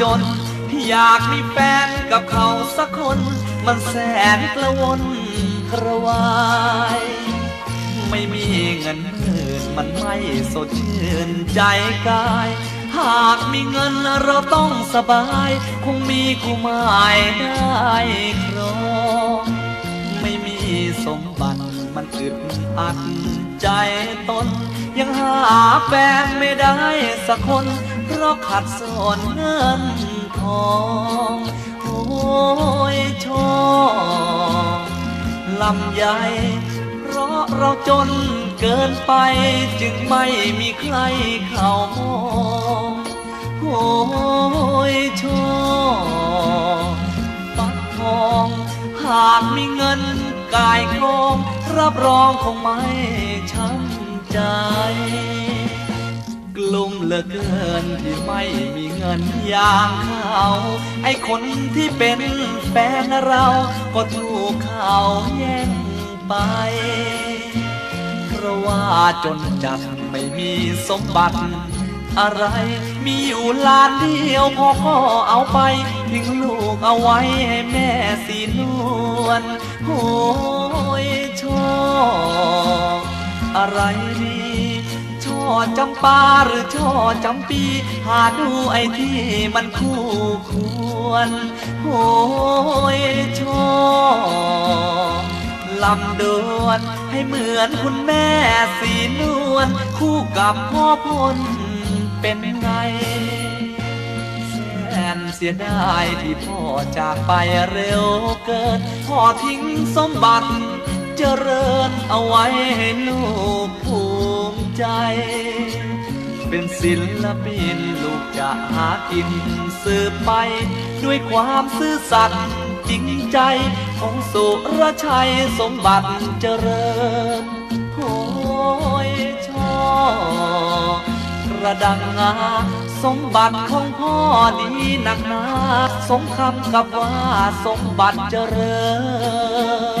อยากมีแฟนกับเขาสักคน มันแสนกระวนกระวาย ไม่มีเงินหมื่นมันไม่สดชื่นใจกาย หากมีเงินเราต้องสบาย คงมีคู่หมายได้ครองไม่มีสมบัติมันอึดอัดใจตน ยังหาแฟนไม่ได้สักคน เพราะขัดสนเงินทองโอ้ยชคลำใหญ่เพราะเราจนเกินไปจึงไม่มีใครเข้ามองโอ้ยชคปักทองหากมีเงินกายครองรับรองคงไม่ช้ำใจ ลุ่มเหลือเกินที่ไม่มีเงินอย่างเขาไอ้คนที่เป็นแฟนเราก็ถูกเขาแย่งไป เพราะว่าจนจัดไม่มีสมบัติ อะไรมีอยู่ล้านเดียวพอพ่อเอาไป ทิ้งลูกเอาไว้ให้แม่สีนวลโอ้ยชอบอะไร จำปาหรือช่อจำปี หาดูไอ้ที่มันคู่ควรโอ้ยชอลำดวนให้เหมือนคุณแม่สีนวลคู่กับพ่อพลเป็นไงแสนเสียดายที่พ่อจากไปเร็วเกินพ่อทิ้งสมบัติเจริญเอาไว้ให้ลูกภูมิ ใจ เป็นศิลปินลูกจะหากินสืบไป ด้วยความซื่อสัตย์จริงใจของสุรชัยสมบัติเจริญโอ้ยชอกระดังงาสมบัติของพ่อนี้หนักหนาสมคำกับว่าสมบัติเจริญ